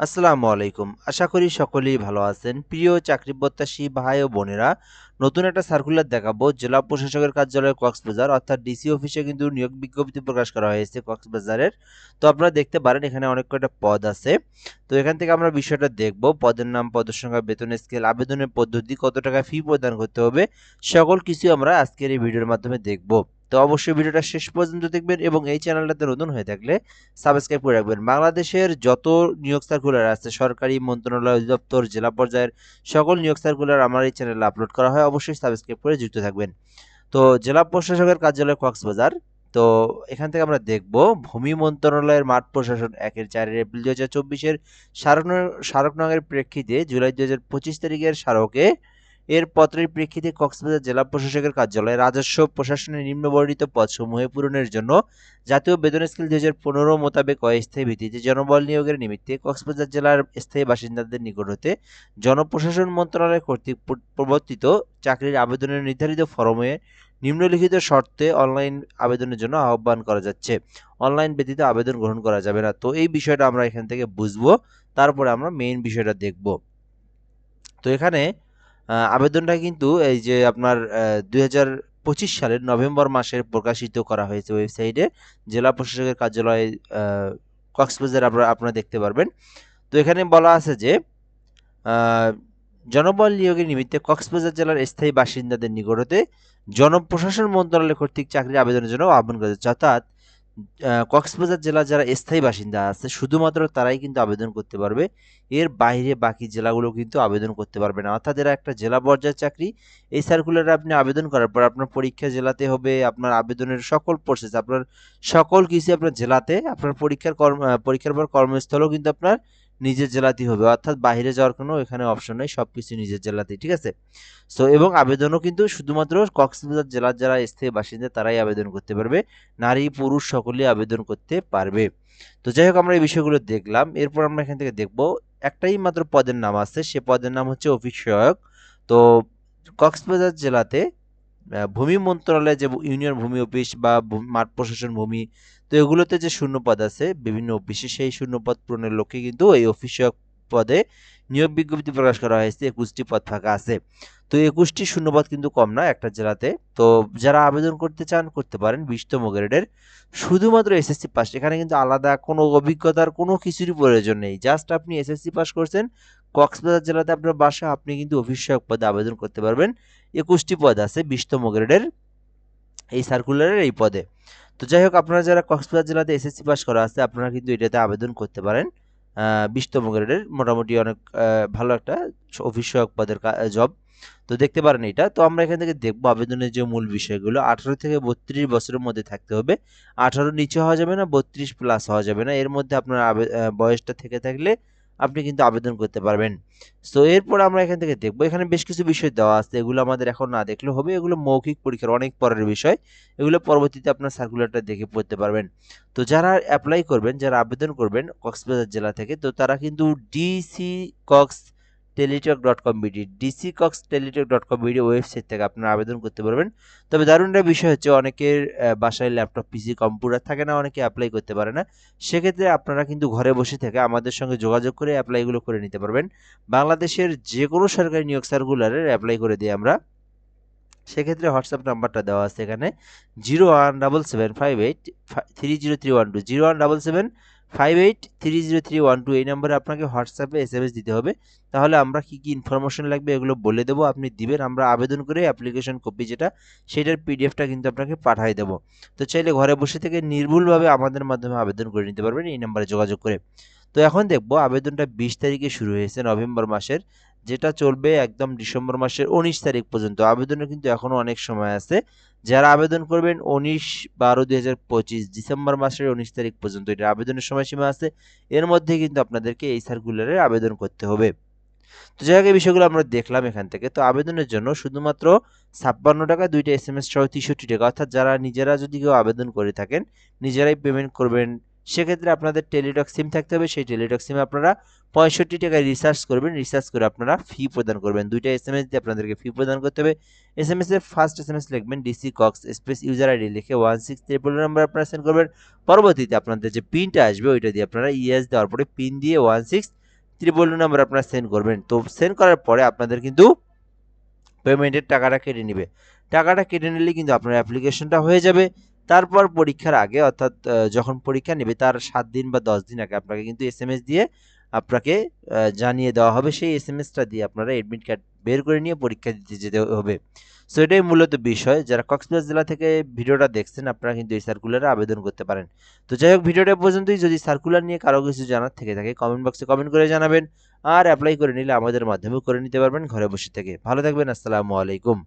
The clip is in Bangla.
আসসালামু আলাইকুম। আশা করি সকলেই ভালো আছেন। প্রিয় চাকরি প্রত্যাশী ভাই ও বোনেরা, নতুন একটা সার্কুলার দেখাবো। জেলা প্রশাসকের কার্যালয় কক্সবাজার, অর্থাৎ ডিসি অফিসে কিন্তু নিয়োগ বিজ্ঞপ্তি প্রকাশ করা হয়েছে কক্সবাজারের। তো আপনারা দেখতে পারেন, এখানে অনেক কয়টা পদ আছে। তো এখান থেকে আমরা বিষয়টা দেখব। পদের নাম, পদের সংখ্যা, বেতন স্কেল আবেদনের পদ্ধতি, কত টাকা ফি প্রদান করতে হবে, সকল কিছু আমরা আজকের এই ভিডিওর মাধ্যমে দেখব। তো অবশ্যই ভিডিওটা শেষ পর্যন্ত দেখবেন এবং এই চ্যানেলটাতে নতুন হয়ে থাকলে সাবস্ক্রাইব করে রাখবেন। বাংলাদেশের যত নিয়োগ সার্কুলার আছে, সরকারি মন্ত্রণালয় অধিদপ্তর জেলা পর্যায়ের সকল নিয়োগ সার্কুলার আমার এই চ্যানেলে আপলোড করা হয়, অবশ্যই সাবস্ক্রাইব করে যুক্ত থাকবেন। তো জেলা প্রশাসকের কার্যালয় কক্সবাজার, তো এখান থেকে আমরা দেখব ভূমি মন্ত্রণালয়ের মাঠ প্রশাসন একের চার এপ্রিল দু হাজার চব্বিশের স্মারক স্মারকনগরের প্রেক্ষিতে জুলাই দু হাজার পঁচিশ তারিখের স্মারকে এর পত্রের প্রেক্ষিতে কক্সবাজার জেলা প্রশাসকের কার্যালয়ে রাজস্ব প্রশাসনের নিম্নবর্ণিত পদসমূহে পূরণের জন্য জাতীয় বেতন স্কেল দুই হাজার পনেরো মোতাবেক অস্থায়ী ভিত্তিতে জনবল নিয়োগের নিমিত্তে কক্সবাজার জেলার স্থায়ী বাসিন্দাদের নিকট হতে জনপ্রশাসন মন্ত্রণালয় কর্তৃক প্রবর্তিত চাকরির আবেদনের নির্ধারিত ফরমে নিম্নলিখিত শর্তে অনলাইন আবেদনের জন্য আহ্বান করা যাচ্ছে। অনলাইন ব্যতীত আবেদন গ্রহণ করা যাবে না। তো এই বিষয়টা আমরা এখান থেকে বুঝব। তারপরে আমরা মেইন বিষয়টা দেখব। তো এখানে আবেদনটা কিন্তু এই যে আপনার দুই পঁচিশ সালের নভেম্বর মাসের প্রকাশিত করা হয়েছে ওয়েবসাইটে। জেলা প্রশাসকের কার্যালয় কক্সবাজার আপনারা আপনারা দেখতে পারবেন। তো এখানে বলা আছে যে জনবল নিয়োগের নিমিত্তে কক্সবাজার জেলার স্থায়ী বাসিন্দাদের নিকট হতে জনপ্রশাসন মন্ত্রণালয় কর্তৃক চাকরির আবেদনের জন্য আহ্বান করা যাচ্ছে অর্থাৎ কক্সবাজার জেলা যারা স্থায়ী বাসিন্দা আছে, শুধুমাত্র তারাই কিন্তু আবেদন করতে পারবে। এর বাইরে বাকি জেলাগুলো কিন্তু আবেদন করতে পারবে না। অর্থাৎ এরা একটা জেলা পর্যায়ের চাকরি। এই সার্কুলারে আপনি আবেদন করার পর আপনার পরীক্ষা জেলাতে হবে, আপনার আবেদনের সকল প্রসেস আপনার সকল কিছু আপনার জেলাতে, আপনার পরীক্ষার কর্ম পরীক্ষার পর কর্মস্থলও কিন্তু আপনার নিজের জেলাতেই হবে। অর্থাৎ বাইরে যাওয়ার কোনো এখানে অপশন নেই সব কিছু নিজের জেলাতেই, ঠিক আছে? সো এবং আবেদনও কিন্তু শুধুমাত্র কক্সবাজার জেলার যারা স্থায়ী বাসিন্দা, তারাই আবেদন করতে পারবে। নারী, পুরুষ সকলেই আবেদন করতে পারবে। তো যাই হোক, আমরা এই বিষয়গুলো দেখলাম। এরপর আমরা এখান থেকে দেখব, একটাই মাত্র পদের নাম আছে, সে পদের নাম হচ্ছে অফিস সহায়ক। তো কক্সবাজার জেলাতে ভূমি মন্ত্রণালয়ে যে ইউনিয়ন ভূমি অফিস বা মাঠ প্রশাসন ভূমি তো এগুলোতে যে শূন্যপদ আছে, বিভিন্ন অফিসে সেই শূন্যপদ পূরণের লক্ষ্যে কিন্তু এই অফিস পদে নিয়োগ বিজ্ঞপ্তি প্রকাশ করা হয়েছে, একুশটি পদ ফাঁকা আছে। তো একুশটি শূন্যপদ কিন্তু কম না একটা জেলাতে। তো যারা আবেদন করতে চান, করতে পারেন বিশতম গ্রেডের। শুধুমাত্র এসএসসি পাস এখানে কিন্তু আলাদা কোনো অভিজ্ঞতার কোনো কিছুরই প্রয়োজন নেই। জাস্ট আপনি এসএসসি পাস করছেন, কক্সবাজার জেলাতে আপনার বাসা, আপনি কিন্তু অফিস সহায়ক পদে আবেদন করতে পারবেন। একুশটি পদ আছে বিশতম গ্রেডের, এই সার্কুলারের এই পদে। তো যাই হোক আপনারা যারা কক্সবাজার জেলাতে এসএসসি পাস করা আছে, আপনারা কিন্তু এটাতে আবেদন করতে পারেন। বিশতম গ্রেডের মোটামুটি অনেক ভালো একটা অফিস সহায়ক পদের জব তো দেখতে পারেন এটা। তো আমরা এখান থেকে দেখব আবেদনের যে মূল বিষয়গুলো। আঠারো থেকে বত্রিশ বছরের মধ্যে থাকতে হবে। আঠারো নিচে হওয়া যাবে না, বত্রিশ প্লাস হওয়া যাবে না। এর মধ্যে আপনার বয়সটা থেকে থাকলে আপনি কিন্তু আবেদন করতে পারবেন। সো এরপর আমরা এখান থেকে দেখব, এখানে বেশ কিছু বিষয় দেওয়া আছে। এগুলো আমাদের এখন না দেখলে হবে, এগুলো মৌখিক পরীক্ষার অনেক পরের বিষয়। এগুলো পরবর্তীতে আপনার সার্কুলারটা দেখে পড়তে পারবেন। তো যারা অ্যাপ্লাই করবেন, যারা আবেদন করবেন কক্সবাজার জেলা থেকে, তো তারা কিন্তু DC Cox Teletalk dot com BD DC Cox Teletalk dot com BD website থেকে আপনারা আবেদন করতে পারবেন। তবে দারুণ একটা বিষয় হচ্ছে অনেকের বাসায় ল্যাপটপ, পিসি, কম্পিউটার থাকে না, অনেকে অ্যাপ্লাই করতে পারে না। সেক্ষেত্রে আপনারা কিন্তু ঘরে বসে থেকে আমাদের সঙ্গে যোগাযোগ করে অ্যাপ্লাইগুলো করে নিতে পারবেন। বাংলাদেশের যে কোনো সরকারি নিয়োগ সার্কুলারের অ্যাপ্লাই করে দিই আমরা। সেক্ষেত্রে হোয়াটসঅ্যাপ নাম্বারটা দেওয়া আছে এখানে, zero one double seven five eight three zero three one two, zero one double seven five eight three zero three one two এই নাম্বারে আপনাকে হোয়াটসঅ্যাপে এস এম এস দিতে হবে। তাহলে আমরা কি কি ইনফরমেশন লাগবে এগুলো বলে দেবো, আপনি দিবেন, আমরা আবেদন করে অ্যাপ্লিকেশন কপি যেটা, সেটার পিডিএফটা কিন্তু আপনাকে পাঠিয়ে দেবো। তো চাইলে ঘরে বসে থেকে নির্ভুলভাবে আমাদের মাধ্যমে আবেদন করে নিতে পারবেন এই নাম্বারে যোগাযোগ করে। তো এখন দেখব আবেদনটা বিশ তারিখে শুরু হয়েছে, নভেম্বর মাসের। যেটা চলবে একদম ডিসেম্বর মাসের উনিশ তারিখ পর্যন্ত। আবেদনের কিন্তু এখনও অনেক সময় আছে। যারা আবেদন করবেন উনিশ বারো দুই হাজার পঁচিশ ডিসেম্বর মাসের উনিশ তারিখ পর্যন্ত এটা আবেদনের সময়সীমা আছে। এর মধ্যে কিন্তু আপনাদেরকে এই সার্কুলারে আবেদন করতে হবে। তো যাই হোক, এই বিষয়গুলো আমরা দেখলাম এখান থেকে। তো আবেদনের জন্য শুধুমাত্র ছাপ্পান্ন টাকা, দুইটা এস এম এস সহ তেষট্টি টাকা। অর্থাৎ যারা নিজেরা যদি কেউ আবেদন করে থাকেন, নিজেরাই পেমেন্ট করবেন সেক্ষেত্রে আপনাদের টেলিটক সিম থাকতে হবে। সেই টেলিটক সিমে আপনারা পঁয়ষট্টি টাকায় রিচার্জ করবেন। রিচার্জ করে আপনারা ফি প্রদান করবেন। দুইটা এস এম এস দিয়ে আপনাদেরকে ফি প্রদান করতে হবে। এস এম এস এর ফার্স্ট এস এম এস লিখবেন DC Cox space user ID লিখে ওয়ান সিক্স ট্রিপল নাম্বার আপনারা সেন্ড করবেন। পরবর্তীতে আপনাদের যে পিনটা আসবে, ওইটা দিয়ে আপনারা ইএস দেওয়ার পরে পিন দিয়ে ওয়ান সিক্স ত্রিপল নাম্বার আপনারা সেন্ড করবেন। তো সেন্ড করার পরে আপনাদের কিন্তু পেমেন্টের টাকাটা কেটে নেবে। টাকাটা কেটে নিলে কিন্তু আপনার অ্যাপ্লিকেশনটা হয়ে যাবে। তারপর পরীক্ষার আগে অর্থাৎ যখন পরীক্ষা নেবে তার সাত দিন বা দশ দিন আগে আপনাকে কিন্তু এস এম এস দিয়ে আপনাকে জানিয়ে দেওয়া হবে। সেই এস এম এসটা দিয়ে আপনারা এডমিট কার্ড বের করে নিয়ে পরীক্ষা দিতে যেতে হবে। সো এটাই মূলত বিষয়। যারা কক্সবাজার জেলা থেকে ভিডিওটা দেখছেন, আপনারা কিন্তু এই সার্কুলারে আবেদন করতে পারেন। তো যাই হোক, ভিডিওটা পর্যন্তই। যদি সার্কুলার নিয়ে কারও কিছু জানার থেকে থাকে কমেন্ট বক্সে কমেন্ট করে জানাবেন। আর অ্যাপ্লাই করে নিলে আমাদের মাধ্যমেও করে নিতে পারবেন ঘরে বসে থেকে। ভালো থাকবেন। আসসালামু আলাইকুম।